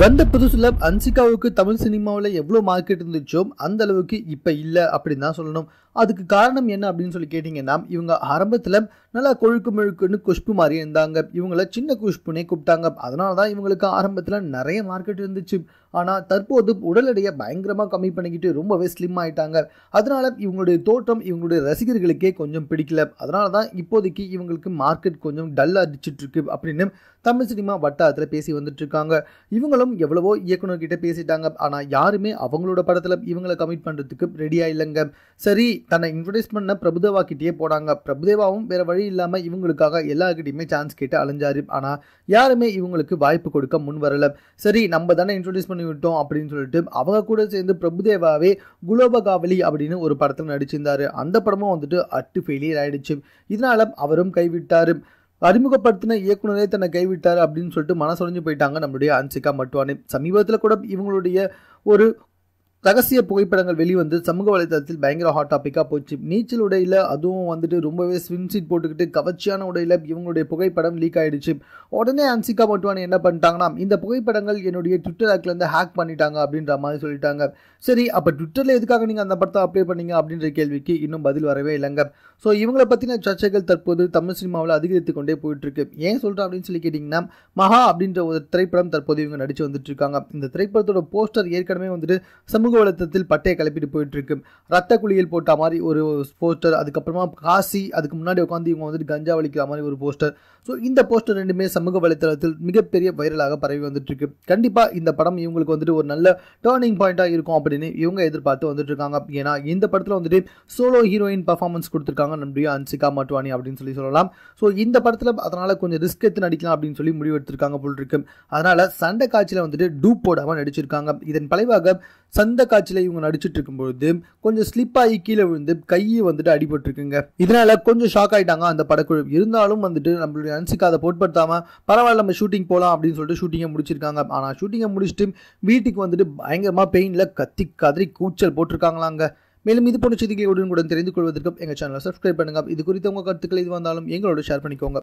வந்த புதுசுல அன்சிகாவுக்கு தமிழ் சினிமாவில் எவ்வளோ மார்க்கெட் இருந்துச்சோ அந்த அளவுக்கு இப்போ இல்லை அப்படின்னு தான் சொல்லணும். அதுக்கு காரணம் என்ன அப்படின்னு சொல்லி கேட்டிங்கன்னா இவங்க ஆரம்பத்தில் நல்லா கொழுக்கு முழுக்குன்னு குஷ்பு மாதிரி இருந்தாங்க. இவங்கள சின்ன குஷ்புனே கூப்பிட்டாங்க. அதனால தான் இவங்களுக்கு ஆரம்பத்தில் நிறைய மார்க்கெட் இருந்துச்சு. ஆனால் தற்போது உடல் எடையை பயங்கரமாக கம்மி பண்ணிக்கிட்டு ரொம்பவே ஸ்லிம் ஆகிட்டாங்க அதனால இவங்களுடைய தோற்றம் இவங்களுடைய ரசிகர்களுக்கே கொஞ்சம் பிடிக்கல. அதனால தான் இப்போதைக்கு இவங்களுக்கு மார்க்கெட் கொஞ்சம் டல் அடிச்சிட்ருக்கு அப்படின்னு தமிழ் சினிமா வட்டாரத்தில் பேசி வந்துட்டு இருக்காங்க. இவங்களும் எவ்வளவோ இயக்குனர்கிட்ட பேசிட்டாங்க. ஆனால் யாருமே அவங்களோட படத்தில் இவங்களை கமிட் பண்ணுறதுக்கு ரெடியாக இல்லைங்க. சரி தன்னை இன்ட்ரடியூஸ் பண்ண பிரபுதேவா கிட்டேயே போனாங்க. பிரபுதேவாவும் வேற வழி இல்லாமல் இவங்களுக்காக எல்லாருக்கிட்டையுமே சான்ஸ் கேட்டு அலைஞ்சாரு. ஆனால் யாருமே இவங்களுக்கு வாய்ப்பு கொடுக்க முன் வரல. சரி நம்ம தானே இன்ட்ரடியூஸ் பண்ணி விட்டோம் அப்படின்னு சொல்லிட்டு அவங்க கூட சேர்ந்து பிரபுதேவாவே குலோபகாவலி அப்படின்னு ஒரு படத்தில் நடிச்சிருந்தாரு. அந்த படமும் வந்துட்டு அட்டு ஃபெயிலியர் ஆயிடுச்சு. இதனால அவரும் கைவிட்டாரு. அறிமுகப்படுத்தின இயக்குனரே தன்னை கைவிட்டார் அப்படின்னு சொல்லிட்டு மனசொலைஞ்சு போயிட்டாங்க நம்மளுடைய அன்சிகா மட்வானி சமீபத்தில் கூட இவங்களுடைய ஒரு ரகசிய புகைப்படங்கள் வெளிவந்து சமூக வலைதளத்தில் பயங்கர ஹாட் டாப்பிக்காக போச்சு. நீச்சல் உடையில் அதுவும் வந்துட்டு ரொம்பவே ஸ்விம் சீட் போட்டுக்கிட்டு கவர்ச்சியான உடையில் இவங்களுடைய புகைப்படம் லீக் ஆகிடுச்சு உடனே அன்சிகா மட்டுவானி என்ன பண்ணிட்டாங்கன்னா இந்த புகைப்படங்கள் என்னுடைய ட்விட்டர் ஆக்லேருந்து ஹேக் பண்ணிட்டாங்க அப்படின்ற மாதிரி சொல்லிட்டாங்க. சரி அப்போ ட்விட்டரில் எதுக்காக நீங்கள் அந்த படத்தை அப்ளை பண்ணீங்க அப்படின்ற கேள்விக்கு இன்னும் பதில் வரவே இல்லைங்க. ஸோ இவங்களை பற்றின சர்ச்சைகள் தற்போது தமிழ் சினிமாவில் அதிகரித்து கொண்டே போயிட்டுருக்கு. ஏன் சொல்கிறேன் அப்படின்னு சொல்லி கேட்டிங்கன்னா மகா அப்படின்ற ஒரு திரைப்படம் தற்போது இவங்க நடித்து வந்துட்டு இருக்காங்க இந்த திரைப்படத்தோட போஸ்டர் ஏற்கனவே வந்துட்டு சமூக சமூக வலைத்தளத்தில் பட்டையை கிளப்பிட்டு போயிட்டு இருக்கு ரத்த குளியல் போட்ட மாதிரி ஒரு போஸ்டர் அதுக்கப்புறமா காசி அதுக்கு முன்னாடி உட்காந்து இவங்க வந்துட்டு கஞ்சா வலிக்கிற மாதிரி ஒரு போஸ்டர். ஸோ இந்த போஸ்டர் ரெண்டுமே சமூக வலைத்தளத்தில் மிகப்பெரிய வைரலாக பரவி வந்துட்டு இருக்கு கண்டிப்பாக இந்த படம் இவங்களுக்கு வந்துட்டு ஒரு நல்ல டேர்னிங் பாயிண்டாக இருக்கும் அப்படின்னு இவங்க எதிர்பார்த்து வந்துட்டு இருக்காங்க ஏன்னா இந்த படத்தில் வந்துட்டு சோலோ ஹீரோயின் பர்ஃபார்மன்ஸ் கொடுத்துருக்காங்க நம்முடைய அன்சிகா மட்வானி அப்படின்னு சொல்லி சொல்லலாம். ஸோ இந்த படத்தில் அதனால் கொஞ்சம் ரிஸ்க் எடுத்து நடிக்கலாம் அப்படின்னு சொல்லி முடிவெடுத்திருக்காங்க போல் இருக்கு. அதனால் சண்டை காட்சியில் வந்துட்டு டூப் போடாமல் நடிச்சிருக்காங்க. இதன் பலைவாக அந்த காட்சியில் இவங்க நடிச்சிட்டு இருக்கும்போது கொஞ்சம் ஸ்லிப் ஆகி கீழே விழுந்து கையை வந்துட்டு அடிபட்டுருக்குங்க. இதனால கொஞ்சம் ஷாக் ஆயிட்டாங்க அந்த படக்குழு. இருந்தாலும் வந்துட்டு நம்மளுடைய அன்சிகா அதை பொருட்படுத்தாம பரவாயில்ல நம்ம ஷூட்டிங் போகலாம் அப்படின்னு சொல்லிட்டு ஷூட்டிங்கை முடிச்சிருக்காங்க. ஆனால் ஷூட்டிங்கை முடிச்சுட்டு வீட்டுக்கு வந்துட்டு பயங்கரமாக பெயினில் கத்தி கதறி கூச்சல் போட்டிருக்காங்களாங்க. மேலும் இது போன்ற செய்திகளை உடனுக்குடன் தெரிந்து கொள்வதற்கு எங்கள் சேனலை சப்ஸ்கிரைப் பண்ணுங்க. இது குறித்த உங்கள் கருத்துக்கள் இது வந்தாலும் எங்களோட ஷேர் பண்ணிக்கோங்க.